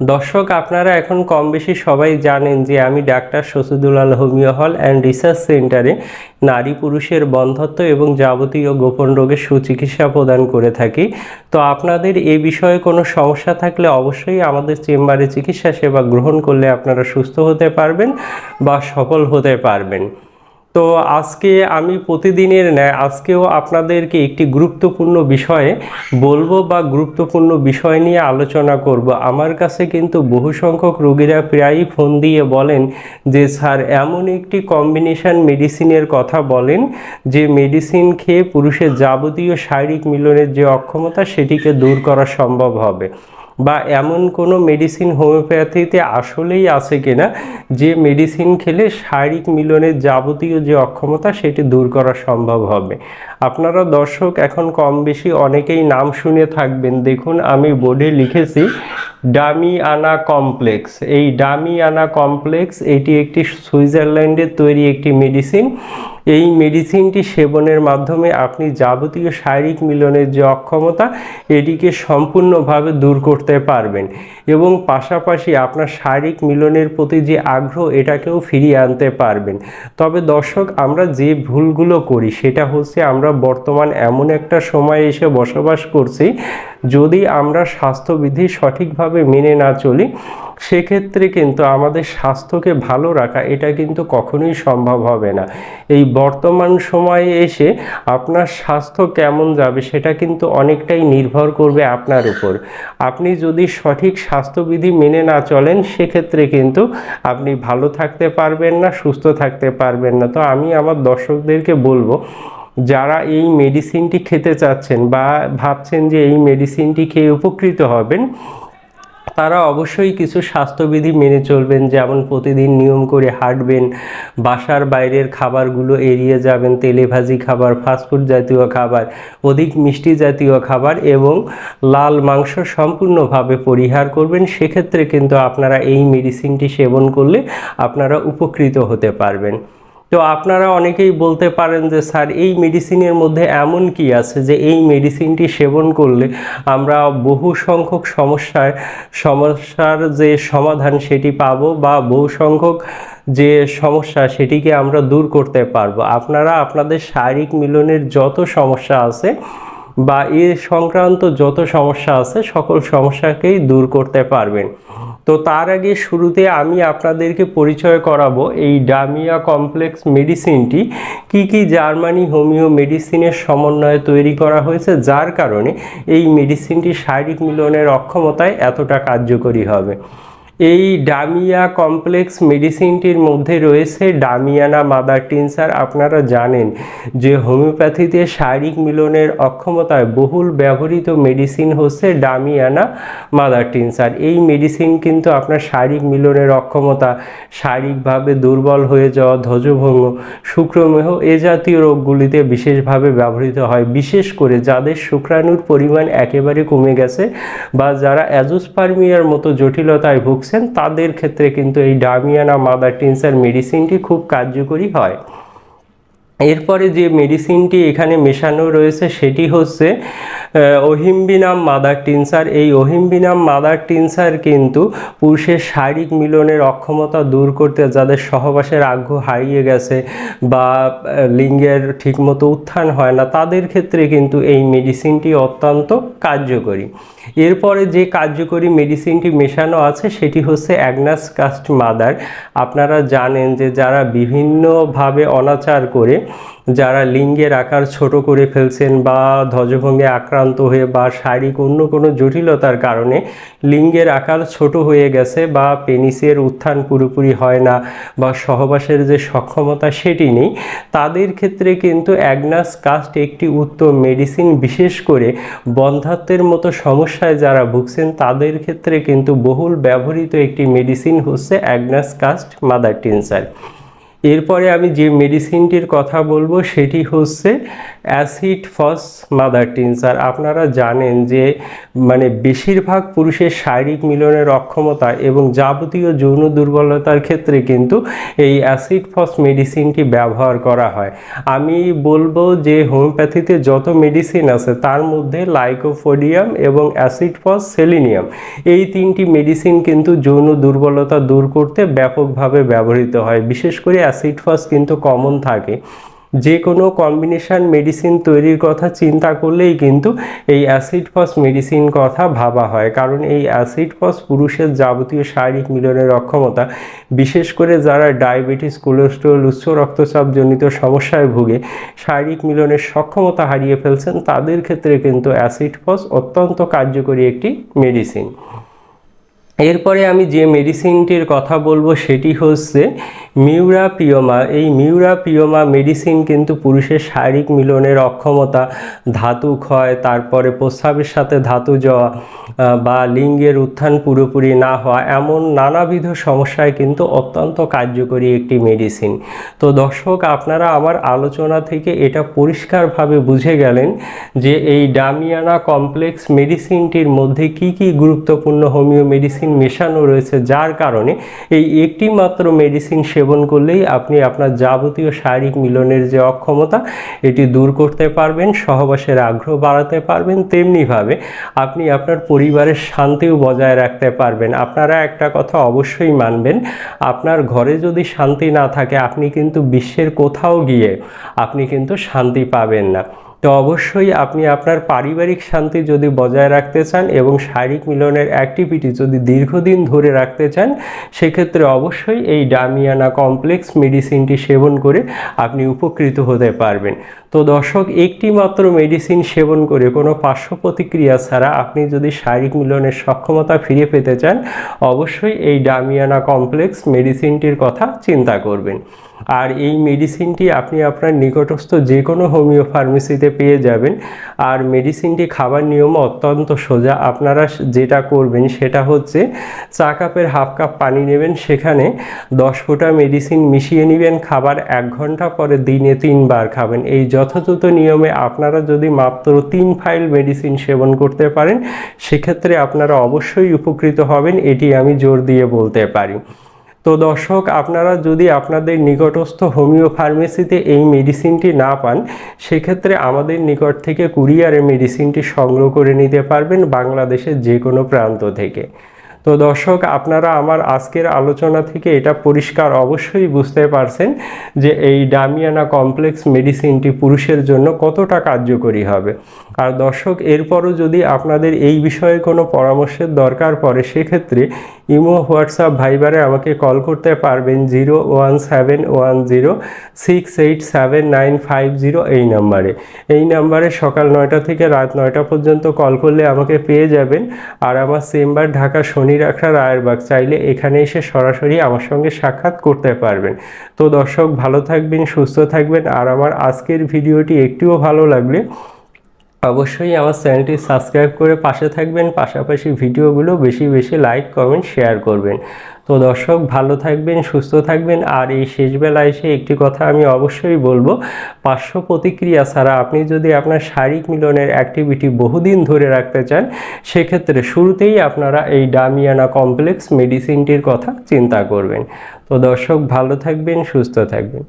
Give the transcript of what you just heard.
দর্শক, আপনারা এখন কম বেশি সবাই জানেন যে আমি doctor Shashidulal homeo hall and research সেন্টারে নারী পুরুষের বন্ধত্ব এবং যাবতীয় গোপন রোগের সুচিকিৎসা প্রদান করে থাকি। তো আপনাদের এ বিষয়ে কোনো সমস্যা থাকলে অবশ্যই আমাদের চেম্বারে চিকিৎসা সেবা গ্রহণ করলে আপনারা সুস্থ হতে পারবেন বা সফল হতে পারবেন। তো আজকে আমি প্রতিদিনের ন্যায় আজকেও আপনাদেরকে একটি গুরুত্বপূর্ণ বিষয়ে বলব বা গুরুত্বপূর্ণ বিষয় নিয়ে আলোচনা করব। আমার কাছে কিন্তু বহু সংখ্যক রোগীরা প্রায়ই ফোন দিয়ে বলেন যে, স্যার, এমন একটি কম্বিনেশন মেডিসিনের কথা বলেন, যে মেডিসিন খেয়ে পুরুষের যাবতীয় শারীরিক মিলনের যে অক্ষমতা, সেটিকে দূর করা সম্ভব হবে। বা এমন কোনো মেডিসিন হোমিওপ্যাথিতে আসলেই আছে কিনা, যে মেডিসিন খেলে শারীরিক মিলনের যাবতীয় যে অক্ষমতা সেটি দূর করা সম্ভব হবে। আপনারা দর্শক, এখন কম বেশি অনেকেই নাম শুনে থাকবেন। দেখুন, আমি বোর্ডে লিখেছি ডামিয়ানা কমপ্লেক্স। এই ডামিয়ানা কমপ্লেক্স, এটি একটি সুইজারল্যান্ডের তৈরি একটি মেডিসিন এই মেডিসিনটি সেবনের মাধ্যমে আপনি যাবতীয় শারীরিক মিলনের যে অক্ষমতা, এটিকে সম্পূর্ণভাবে দূর করতে পারবেন এবং পাশাপাশি আপনার শারীরিক মিলনের প্রতি যে আগ্রহ, এটাকেও ফিরিয়ে আনতে পারবেন। তবে দর্শক, আমরা যে ভুলগুলো করি, সেটা হচ্ছে আমরা বর্তমান এমন একটা সময় এসে বসবাস করছি, যদি আমরা স্বাস্থ্যবিধি সঠিকভাবে মেনে না চলি সেক্ষেত্রে কিন্তু আমাদের স্বাস্থ্যকে ভালো রাখা, এটা কিন্তু কখনোই সম্ভব হবে না। এই বর্তমান সময়ে এসে আপনার স্বাস্থ্য কেমন যাবে সেটা কিন্তু অনেকটাই নির্ভর করবে আপনার উপর। আপনি যদি সঠিক স্বাস্থ্যবিধি মেনে না চলেন, সেক্ষেত্রে কিন্তু আপনি ভালো থাকতে পারবেন না, সুস্থ থাকতে পারবেন না। তো আমি আমার দর্শকদেরকে বলব, যারা এই মেডিসিনটি খেতে চাচ্ছেন বা ভাবছেন যে এই মেডিসিনটি খেয়ে উপকৃত হবেন তারা অবশ্যই কিছু স্বাস্থ্যবিধি মেনে চলবেন, যেমন প্রতিদিন নিয়ম করে হাঁটবেন, বাসার বাইরের খাবারগুলো এড়িয়ে যাবেন, তেলে ভাজি খাবার, ফাস্টফুড জাতীয় খাবার, অধিক মিষ্টি জাতীয় খাবার এবং লাল মাংস সম্পূর্ণভাবে পরিহার করবেন। সেক্ষেত্রে কিন্তু আপনারা এই মেডিসিনটি সেবন করলে আপনারা উপকৃত হতে পারবেন। তো আপনারা অনেকেই বলতে পারেন যে, স্যার, এই মেডিসিনের মধ্যে এমন কি আছে যে, এই মেডিসিনটি সেবন করলে আমরা বহু সংখ্যক সমস্যার সমস্যার যে সমাধান সেটি পাব বা বহু সংখ্যক যে সমস্যা সেটিকে আমরা দূর করতে পারব? আপনারা আপনাদের শারীরিক মিলনের যত সমস্যা আছে বা এ সংক্রান্ত যত সমস্যা আছে, সকল সমস্যাকেই দূর করতে পারবেন। তো তার আগে শুরুতে আমি আপনাদেরকে পরিচয় করাবো এই ডামিয়া কমপ্লেক্স মেডিসিনটি। কি কি জার্মানি হোমিও মেডিসিনের সমন্বয়ে তৈরি করা হয়েছে, যার কারণে এই মেডিসিনটি শারীরিক মিলনের অক্ষমতায় এতটা কার্যকরী হবে। এই ডামিয়া কমপ্লেক্স মেডিসিনটির মধ্যে রয়েছে ডামিয়ানা মাদার টিনসার। আপনারা জানেন যে হোমিওপ্যাথিতে শারীরিক মিলনের অক্ষমতায় বহুল ব্যবহৃত মেডিসিন হচ্ছে ডামিয়ানা মাদার টিনসার। এই মেডিসিন কিন্তু আপনার শারীরিক মিলনের অক্ষমতা, শারীরিকভাবে দুর্বল হয়ে যাওয়া ধ্বজভঙ্গ, শুক্রমেহ এ জাতীয় রোগগুলিতে বিশেষভাবে ব্যবহৃত হয়। বিশেষ করে যাদের শুক্রাণুর পরিমাণ একেবারে কমে গেছে বা যারা অ্যাজোস্পার্মিয়ার মতো জটিলতায় ভুগছেন তাদের ক্ষেত্রে কিন্তু এই ডামিয়ানা মাদার টিনসার মেডিসিনটি খুব কার্যকরী হয়। এরপরে যে মেডিসিনটি এখানে মেশানো রয়েছে সেটি হচ্ছে ওহিম্বিনাম মাদার টিনসার। এই ওহিম্বিনাম মাদার টিনসার কিন্তু পুরুষের শারীরিক মিলনের অক্ষমতা দূর করতে, যাদের সহবাসের আগ্রহ হারিয়ে গেছে বা লিঙ্গের ঠিকমতো উত্থান হয় না, তাদের ক্ষেত্রে কিন্তু এই মেডিসিনটি অত্যন্ত কার্যকরী। এরপরে যে কার্যকরী মেডিসিনটি মেশানো আছে, সেটি হচ্ছে অ্যাগনাস কাস্ট মাদার। আপনারা জানেন যে যারা বিভিন্নভাবে অনাচার করে যারা লিঙ্গের আকার ছোট করে ফেলছেন বা ধ্বজভঙ্গে আক্রান্ত হয়ে বা শারীরিক অন্য কোনো জটিলতার কারণে লিঙ্গের আকার ছোট হয়ে গেছে বা পেনিসের উত্থান পুরোপুরি হয় না বা সহবাসের যে সক্ষমতা সেটি নেই, তাদের ক্ষেত্রে কিন্তু অ্যাগনাস কাস্ট একটি উত্তম মেডিসিন। বিশেষ করে বন্ধাত্বের মতো সমস্যায় যারা ভুগছেন, তাদের ক্ষেত্রে কিন্তু বহুল ব্যবহৃত একটি মেডিসিন হচ্ছে অ্যাগনাস কাস্ট মাদার টিনসার। এরপরে আমি যে মেডিসিনটির কথা বলব সেটি হচ্ছে অ্যাসিড ফস মাদার টিনসার আপনারা জানেন যে মানে বেশিরভাগ পুরুষের শারীরিক মিলনের অক্ষমতা এবং যাবতীয় যৌন দুর্বলতার ক্ষেত্রে কিন্তু এই অ্যাসিড ফস মেডিসিনটি ব্যবহার করা হয়। আমি বলব যে, হোমিওপ্যাথিতে যত মেডিসিন আছে, তার মধ্যে লাইকোফোডিয়াম এবং অ্যাসিড ফস সেলিনিয়াম এই তিনটি মেডিসিন কিন্তু যৌন দুর্বলতা দূর করতে ব্যাপকভাবে ব্যবহৃত হয়। বিশেষ করে অ্যাসিড ফস কিন্তু কমন থাকে। যে কোনো কম্বিনেশন মেডিসিন তৈরির কথা চিন্তা করলেই কিন্তু এই অ্যাসিড ফস মেডিসিন কথা ভাবা হয়। কারণ এই অ্যাসিড ফস পুরুষের যাবতীয় শারীরিক মিলনের অক্ষমতা, বিশেষ করে যারা ডায়াবেটিস কোলেস্ট্রল উচ্চ রক্তচাপ জনিত সমস্যায় ভুগে, শারীরিক মিলনের সক্ষমতা হারিয়ে ফেলছেন, তাদের ক্ষেত্রে কিন্তু অ্যাসিড ফস অত্যন্ত কার্যকরী একটি মেডিসিন এরপরে আমি যে মেডিসিনটির কথা বলব সেটি হচ্ছে মিউরাপিওমা। এই মিউরাপিওমা মেডিসিন কিন্তু পুরুষের শারীরিক মিলনের অক্ষমতা, ধাতু ক্ষয়, তারপরে প্রস্রাবের সাথে ধাতু যাওয়া বা লিঙ্গের উত্থান পুরোপুরি না হওয়া, এমন নানাবিধ সমস্যায় কিন্তু অত্যন্ত কার্যকরী একটি মেডিসিন তো দর্শক, আপনারা আমার আলোচনা থেকে এটা পরিষ্কারভাবে বুঝে গেলেন যে এই ডামিয়ানা কমপ্লেক্স মেডিসিনটির মধ্যে কি কি গুরুত্বপূর্ণ হোমিও মেডিসিন মেশানো রয়েছে, যার কারণে এই একটি মাত্র মেডিসিন সেবন করলেই আপনি আপনার যাবতীয় শারীরিক মিলনের যে অক্ষমতা, এটি দূর করতে পারবেন, সহবাসের আগ্রহ বাড়াতে পারবেন, তেমনিভাবে আপনি আপনার পরিবারের শান্তিও বজায় রাখতে পারবেন। আপনারা একটা কথা অবশ্যই মানবেন, আপনার ঘরে যদি শান্তি না থাকে, আপনি কিন্তু বিশ্বের কোথাও গিয়ে আপনি কিন্তু শান্তি পাবেন না। তো অবশ্যই আপনি আপনার পারিবারিক শান্তি যদি বজায় রাখতে চান এবং শারীরিক মিলনের অ্যাক্টিভিটি যদি দীর্ঘদিন ধরে রাখতে চান, সেক্ষেত্রে অবশ্যই এই ডামিয়ানা কমপ্লেক্স মেডিসিনটি সেবন করে আপনি উপকৃত হতে পারবেন। তো দর্শক একটি মাত্র মেডিসিন সেবন করে কোনো পার্শ্ব প্রতিক্রিয়া ছাড়া আপনি যদি শারীরিক মিলনের সক্ষমতা ফিরে পেতে চান, অবশ্যই এই ডামিয়ানা কমপ্লেক্স মেডিসিনটির কথা চিন্তা করবেন। আর এই মেডিসিনটি আপনি আপনার নিকটস্থ যে কোনো হোমিও ফার্মেসিতে পেয়ে যাবেন। আর মেডিসিনটি খাবার নিয়ম অত্যন্ত সোজা। আপনারা যেটা করবেন সেটা হচ্ছে, চা কাপের হাফ কাপ পানি নেবেন। সেখানে দশ ফোঁটা মেডিসিন মিশিয়ে নেবেন। খাবার এক ঘণ্টা পরে দিনে তিনবার খাবেন। এই যথাযথ নিয়মে আপনারা যদি মাত্র তিন ফাইল মেডিসিন সেবন করতে পারেন, সেক্ষেত্রে আপনারা অবশ্যই উপকৃত হবেন, এটি আমি জোর দিয়ে বলতে পারি। তো দর্শক, আপনারা যদি আপনাদের নিকটস্থ হোমিও ফার্মেসিতে এই মেডিসিনটি না পান, সেক্ষেত্রে আমাদের নিকট থেকে কুরিয়ারে মেডিসিনটি সংগ্রহ করে নিতে পারবেন বাংলাদেশের যে কোনো প্রান্ত থেকে। তো দর্শক, আপনারা আমার আজকের আলোচনা থেকে এটা পরিষ্কার অবশ্যই বুঝতে পারছেন যে এই ডামিয়ানা কমপ্লেক্স মেডিসিনটি পুরুষের জন্য কতটা কার্যকরী হবে। আর দর্শক, এরপরও যদি আপনাদের এই বিষয়ে কোনো পরামর্শের দরকার পড়ে, সেক্ষেত্রে ইমো, হোয়াটসঅ্যাপ, ভাইবারে আমাকে কল করতে পারবেন zero one seven one zero, six eight seven nine five zero এই নাম্বারে। এই নাম্বারে সকাল নয়টা থেকে রাত নয়টা পর্যন্ত কল করলে আমাকে পেয়ে যাবেন। আর আমার চেম্বার ঢাকা শনি রাখা রায়েরবাগ, চাইলে এখানে এসে সরাসরি আমার সঙ্গে সাক্ষাৎ করতে পারবেন। তো দর্শক, ভালো থাকবেন, সুস্থ থাকবেন। আর আমার আজকের ভিডিওটি একটুও ভালো লাগলে অবশ্যই আমার চ্যানেলটি সাবস্ক্রাইব করে পাশে থাকবেন, পাশাপাশি ভিডিওগুলো বেশি বেশি লাইক, কমেন্ট, শেয়ার করবেন। তো দর্শক, ভালো থাকবেন, সুস্থ থাকবেন। আর এই শেষবেলা এসে একটি কথা আমি অবশ্যই বলব, পার্শ্ব প্রতিক্রিয়া ছাড়া আপনি যদি আপনার শারীরিক মিলনের অ্যাক্টিভিটি বহুদিন ধরে রাখতে চান, সেক্ষেত্রে শুরুতেই আপনারা এই ডামিয়ানা কমপ্লেক্স মেডিসিনটির কথা চিন্তা করবেন। তো দর্শক, ভালো থাকবেন, সুস্থ থাকবেন।